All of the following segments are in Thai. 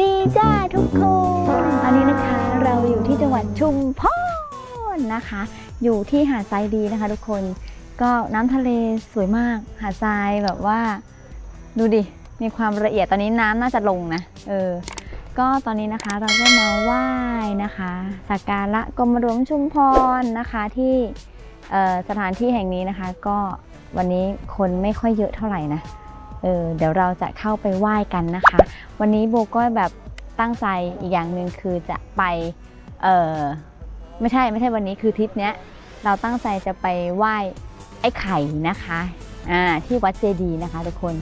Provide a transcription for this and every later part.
ดีจ้าทุกคนตอนนี้นะคะเราอยู่ที่จังหวัดชุมพรนะคะ อยู่ที่หาดทรายดีนะคะ ทุกคนก็น้ำทะเลสวยมาก หาดทรายแบบว่า ดูดิมีความละเอียดตอนนี้น้ำน่าจะลงนะเออก็ตอนนี้นะคะเราก็มาไหว้นะคะสักการะกรมหลวงชุมพรนะคะที่สถานที่แห่งนี้นะคะ ก็วันนี้คนไม่ค่อยเยอะเท่าไหร่นะ เออเดี๋ยวเราจะเข้าไปไหว้กันนะคะ วันนี้โบก็แบบตั้งใจอีกอย่างหนึ่งคือจะไปเออไม่ใช่ไม่ใช่วันนี้คือทริปเนี้ยเราตั้งใจจะไปไหว้ไอ้ไข่นะคะอ่าที่วัดเจดีย์นะคะทุกคน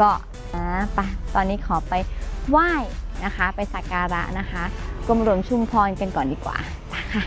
ก็นะไปตอนนี้ขอไปไหว้นะคะ ไปสักการะนะคะกรมหลวงชุมพรกันก่อนดีกว่าค่ะ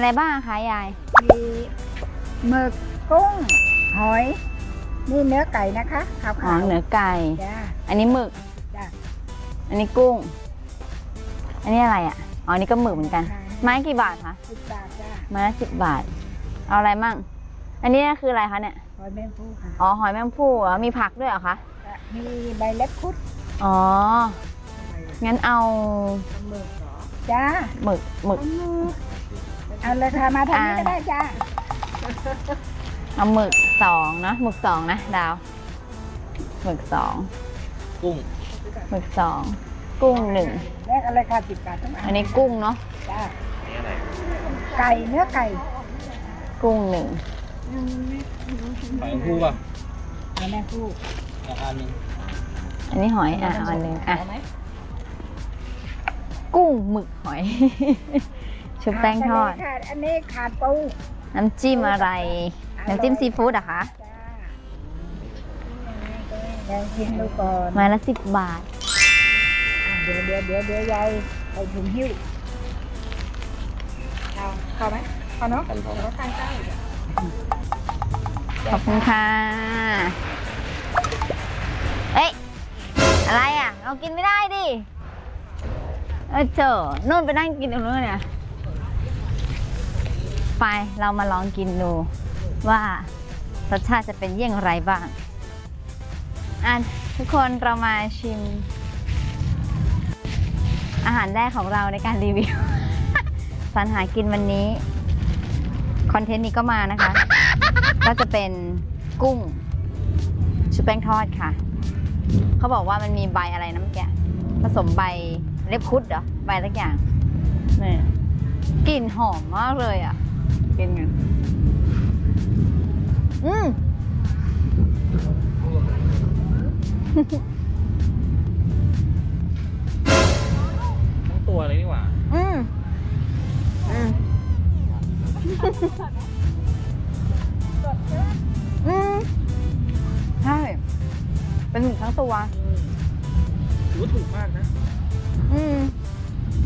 อะไรบ้างคะยาย มีหมึกกุ้ง หอย นี่เนื้อไก่นะคะขาวอ๋อๆเนื้อไก่ จ้า อันนี้หมึก จ้าอันนี้กุ้ง อันนี้อะไรอะ อ๋ออันนี้ก็หมึกเหมือนกันไม้กี่บาทคะสิบบาทจ้าไม้ละสิบบาท เอาอะไรมั่ง อันนี้คืออะไรคะเนี่ย หอยแมงภูค่ะอ๋อหอยแมงผู้เหรอมีผักด้วยเหรอคะ จ้ะมีใบเล็บคุดอ๋อ งั้นเอาหมึกเหรอจ้าหมึกหมึก เอาเลยค่ะมาทางนี้อ่าก็ได้จ้าเอาหมึกสองเนอะหมึกสองนะดาวหมึกสองกุ้งหมึกสองกุ้งหนึ่งแลกอะไรค่ะสิบบาททั้งอันอันนี้กุ้งเนาะจ้าไก่เนื้อไก่ กุ้งหนึ่งหอยคู่ป่ะหอยแมงภูอะอันหนึงอันนี้หอยอะเอาอันหนึ่งอะกุ้งหมึกหอย ชุบแป้งทอดาทะเลค่ะอันนี้ขาดปูน้ำจิ้มอะไร น้ำจิ้มซีฟู้ดเหรอะคะจ้าลองชิมดูก่อนไม้ละสิบบาท อะเดี๋ยวเดี๋ยวเดี๋ยวเดี๋ยวยายไปถุงหิ้วเอาเข้าไหมเข้าเนาะกันพอเดี๋ยวก็ทานข้าวอีกอะขอบคุณค่ะ เอ้ย อะไรอะ เรากินไม่ได้ดิ เออเจอนู่นไปนั่งกินตรงนู้นเนี่ย ไปเรามาลองกินดูว่ารสชาติจะเป็นเยี่ยงไรบ้างอะทุกคนเรามาชิม อาหารแรกของเราในการรีวิว สรรหากินวันนี้ คอนเทนต์นี้ก็มานะคะ ก็จะเป็นกุ้ง ชุบแป้งทอดค่ะ เขาบอกว่ามันมีใบอะไรนะเมื่อกี้ผสมใบเล็บคุดเหรอ ใบสักอย่างนี่กลิ่นหอมมากเลยอะ กินกันอืมทั้งตัวเลยนี่หว่าอืมอืมอืมใช่เป็นหมึกทั้งตัว ถือว่าถูกมากนะ อืม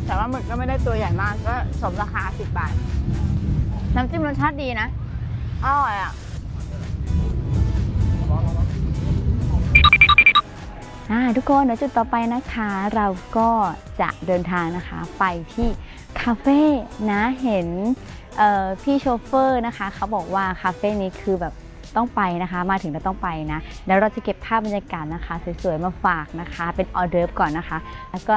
แต่ว่าหมึกก็ไม่ได้ตัวใหญ่มากก็สมราคาสิบบาท น้ำจิ้มรสชาติดีนะ อร่อยอะ อ่าทุกคนเดี๋ยวจุดต่อไปนะคะ เราก็จะเดินทางนะคะไปที่คาเฟ่นะเห็นเอ่อพี่โชเฟอร์นะคะเขาบอกว่าคาเฟ่นี้คือแบบต้องไปนะคะ มาถึงแล้วต้องไปนะ แล้วเราจะเก็บภาพบรรยากาศนะคะ สวยๆมาฝากนะคะ เป็นออเดิร์ฟก่อนนะคะ แล้วก็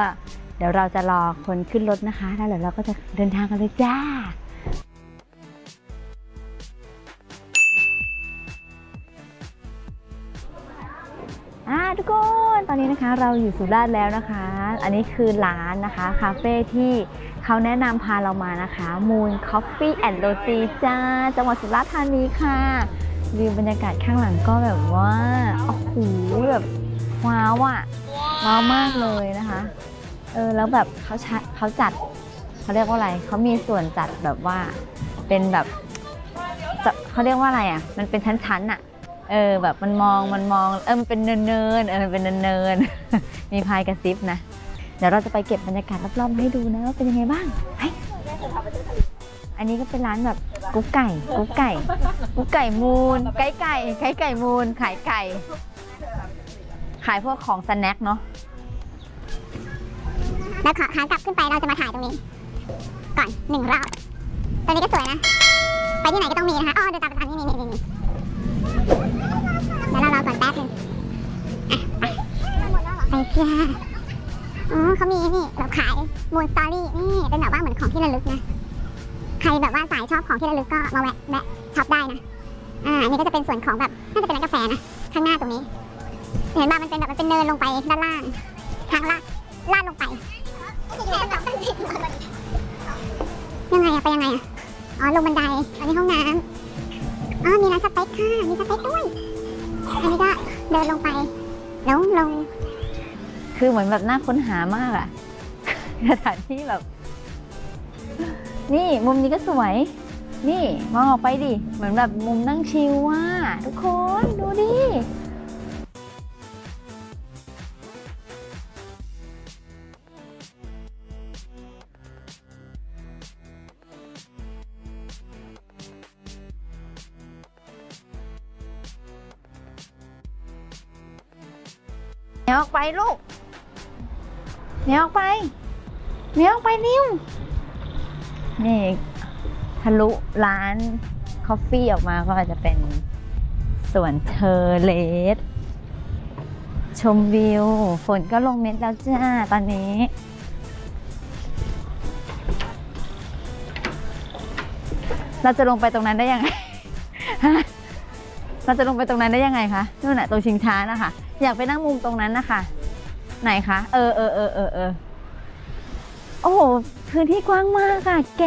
เดี๋ยวเราจะรอคนขึ้นรถนะคะ แล้วเดี๋ยวเราก็จะเดินทางกันเลยจ้าอ่า ทุกคน ตอนนี้นะคะเราอยู่สุราษฎร์แล้วนะคะ อันนี้คือร้านนะคะ คาเฟ่ที่เขาแนะนำพาเรามานะคะ Moon Coffee and Roti จ้า จังหวัดสุราษฎร์ธานีค่ะวิวบรรยากาศข้างหลังก็แบบว่าโอ้โหแบบว้าวอะว้าวมากเลยนะคะ เออแล้วแบบเขาเขาจัดเขาเรียกว่าอะไรเขามีส่วนจัดแบบว่าเป็นแบบเขาเรียกว่าอะไรอะมันเป็นชั้นๆอะ เออแบบมันมองมันมองเออมันเป็นเนินๆเออมันเป็นเนินๆมีพายกระซิบนะ เดี๋ยวเราจะไปเก็บบรรยากาศรอบๆให้ดูนะว่าเป็นยังไงบ้างไปอันนี้ก็เป็นร้านแบบกุ๊กไก่กุ๊กไก่กุ๊กไก่มูนไก่ไก่ไก่ไก่มูนขายไก่ ขายพวกของสแน็คเนาะแล้วขอขากลับขึ้นไปเราจะมาถ่ายตรงนี้ ก่อนหนึ่งรอบตรงนี้ก็สวยนะ ไปที่ไหนก็ต้องมีนะคะอ๋อเดินตามไปทางนี้นี่นี่นี่ อก่อนแป๊บหนึงอะไปไปจ้าอ๋อเขามีนี่เราขายมูนสตอรี่นี่เป็นแบบว่าเหมือนของที่ระลึกนะ ใครแบบว่าสายชอบของที่ระลึกก็มาแวะแวะช็อปได้นะ อ่าอันนี้ก็จะเป็นส่วนของแบบน่าจะเป็นร้านกาแฟนะ ข้างหน้าตรงนี้ เห็นป่ะมันเป็นแบบมันเป็นเนินลงไปด้านล่าง ทางลาดลาดลงไป ยังไงอะไปยังไงอะอ๋อลงบันได อันนี้ห้องน้ำอ๋อมีร้านสเต็กค่ะ มีสเต็กด้วย อันนี้ก็เดินลงไปลงลง คือเหมือนแบบน่าค้นหามากอะสถานที่แบบ นี่มุมนี้ก็สวย นี่มองออกไปดิ เหมือนแบบมุมนั่งชิลว่ะทุกคนดูดิ เนียวออกไปลูกเนียวออกไปเนียวออกไปนิ้ว นี่ทะลุร้านคอฟฟี่ออกมาก็จะเป็นสวนเทอร์เลสชมวิว ฝนก็ลงเม็ดแล้วจ้าตอนนี้ เราจะลงไปตรงนั้นได้ยังไง เราจะลงไปตรงนั้นได้ยังไงคะนู่นน่ะตรงชิงช้านะคะ อยากไปนั่งมุมตรงนั้นนะคะ ไหนคะ เออเออเออเออเออโอ้โห พื้นที่กว้างมากค่ะ แก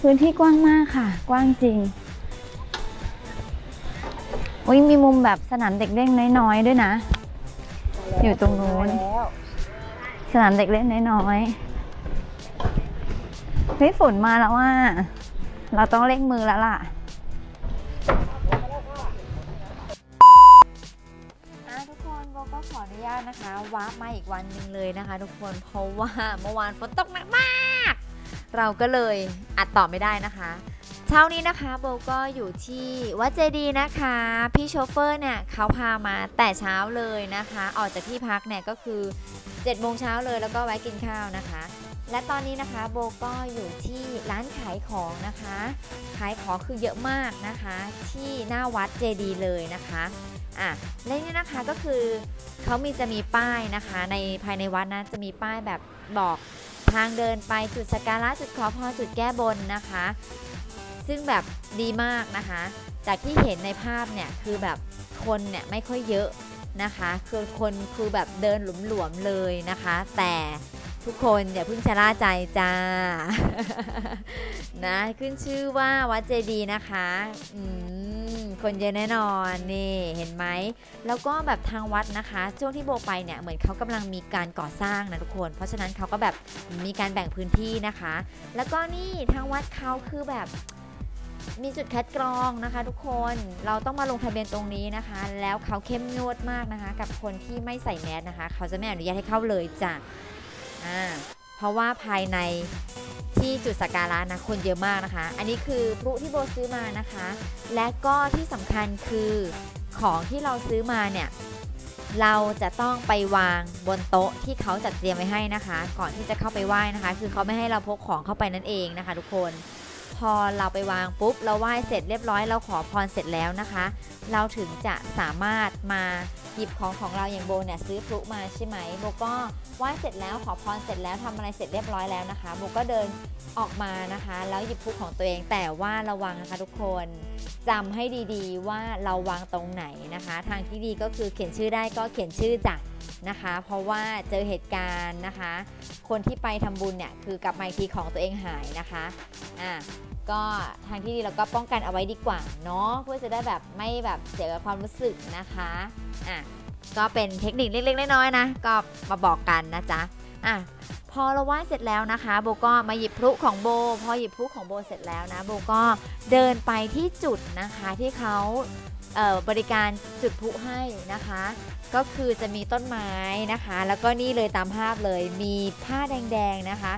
พื้นที่กว้างมากค่ะ กว้างจริงอุ้ยมีมุมแบบสนามเด็กเล่นน้อยๆด้วยนะ อยู่ตรงนู้น สนามเด็กเล่นน้อยๆเฮ้ยฝนมาแล้วว่า เราต้องเร่งมือแล้วล่ะาตนะคะวามาอีกวันหนึ่งเลยนะคะ ทุกคนเพราะว่าเมื่อวานฝนตกหนักมาก เราก็เลยอัดต่อไม่ได้นะคะ เช้านี้นะคะโบก็อยู่ที่วัดเจดีนะคะ พี่โชเฟอร์เนี่ยเขาพามาแต่เช้าเลยนะคะ ออกจากที่พักเนี่ยก็คือ7โมงเช้าเลยแล้วก็ไว้กินข้าวนะคะ และตอนนี้นะคะโบก็อยู่ที่ร้านขายของนะคะ ขายของคือเยอะมากนะคะ ที่หน้าวัดเจดีเลยนะคะ อะและนี่นะคะก็คือเขามีจะมีป้ายนะคะ ในภายในวัดนะจะมีป้ายแบบบอกทางเดินไปจุดสักการะจุดขอพรจุดแก้บนนะคะ ซึ่งแบบดีมากนะคะ จากที่เห็นในภาพเนี่ยคือแบบคนเนี่ยไม่ค่อยเยอะนะคะ คือคนคือแบบเดินหลวมๆเลยนะคะ แต่ ทุกคนอย่าเพิ่งชะล่าใจจ้า นะ ขึ้นชื่อว่าวัดเจดีย์นะคะอืมคนเยอะแน่นอนนี่เห็นไหม แล้วก็แบบทางวัดนะคะ ช่วงที่โบไปเนี่ยเหมือนเขากำลังมีการก่อสร้างนะทุกคน เพราะฉะนั้นเขาก็แบบมีการแบ่งพื้นที่นะคะ แล้วก็นี่ทางวัดเขาคือแบบมีจุดคัดกรองนะคะทุกคน เราต้องมาลงทะเบียนตรงนี้นะคะ แล้วเขาเข้มงวดมากนะคะ กับคนที่ไม่ใส่แมสนะคะ เขาจะไม่อนุญาตให้เข้าเลยจ้ะ อ่าเพราะว่าภายในที่จุดสักการะนะคนเยอะมากนะคะ อันนี้คือพลุที่โบซื้อมานะคะ และก็ที่สำคัญคือของที่เราซื้อมาเนี่ยเราจะต้องไปวางบนโต๊ะที่เขาจัดเตรียมไว้ให้นะคะ ก่อนที่จะเข้าไปไหว้นะคะ คือเขาไม่ให้เราพกของเข้าไปนั่นเองนะคะ ทุกคน พอเราไปวางปุ๊บ เราไหว้เสร็จเรียบร้อย เราขอพรเสร็จแล้วนะคะ เราถึงจะสามารถมาหยิบของของเราอย่างโบเนี่ยซื้อพลุมาใช่ไหมโบก็ไหว้เสร็จแล้วขอพรเสร็จแล้วทำอะไรเสร็จเรียบร้อยแล้วนะคะโบก็เดินออกมานะคะ แล้วหยิบพลุของตัวเองแต่ว่าระวังนะคะทุกคนจำให้ดีๆ ว่าเราวางตรงไหนนะคะ ทางที่ดีก็คือเขียนชื่อได้ก็เขียนชื่อจ้ะ นะคะ เพราะว่าเจอเหตุการณ์นะคะ คนที่ไปทำบุญเนี่ยคือกลับมาทีของตัวเองหายนะคะอะก็ทางที่ดีเราก็ป้องกันเอาไว้ดีกว่าเนาะเพื่อจะได้แบบไม่แบบเสียความรู้สึกนะคะอะก็เป็นเทคนิคเล็กๆน้อยๆนะก็มาบอกกันนะจ๊ะอะพอเราไหว้เสร็จแล้วนะคะ โบก็มาหยิบพลุของโบ พอหยิบพลุของโบเสร็จแล้วนะ โบก็เดินไปที่จุดนะคะที่เขา เอ่อบริการจุดพลุให้นะคะ ก็คือจะมีต้นไม้นะคะ แล้วก็นี่เลยตามภาพเลยมีผ้าแดงๆนะคะ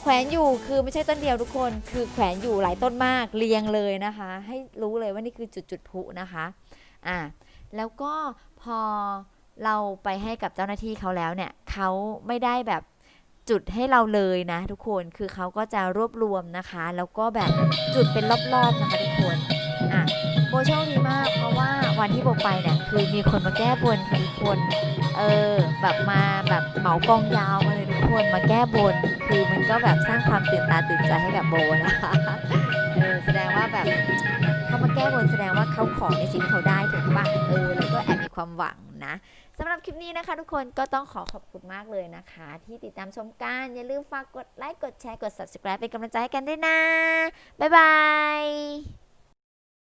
แขวนอยู่คือไม่ใช่ต้นเดียวทุกคน คือแขวนอยู่หลายต้นมากเรียงเลยนะคะ ให้รู้เลยว่านี่คือจุดจุดพลุนะคะอ่าแล้วก็พอเราไปให้กับเจ้าหน้าที่เขาแล้วเนี่ยเขาไม่ได้แบบจุดให้เราเลยนะทุกคนคือเขาก็จะรวบรวมนะคะ แล้วก็แบบจุดเป็นรอบๆนะคะทุกคน โบโชคดีมาก เพราะว่าวันที่โบไปเนี่ยคือมีคนมาแก้บนค่ะทุกคน เออ แบบมาแบบเหมากองยาวมาเลยทุกคนมาแก้บน คือมันก็แบบสร้างความตื่นตาตื่นใจให้กับโบนะคะเออแสดงว่าแบบเขามาแก้บนแสดงว่าเขาขอในสิ่งที่เขาได้ถูกปะเออแล้วก็แอบมีความหวังนะสำหรับคลิปนี้นะคะทุกคนก็ต้องขอขอบคุณมากเลยนะคะ ที่ติดตามชมกันอย่าลืมฝากกดไลค์กดแชร์กด subscribe เป็นกำลังใจให้กันด้วยนะ บ๊ายบาย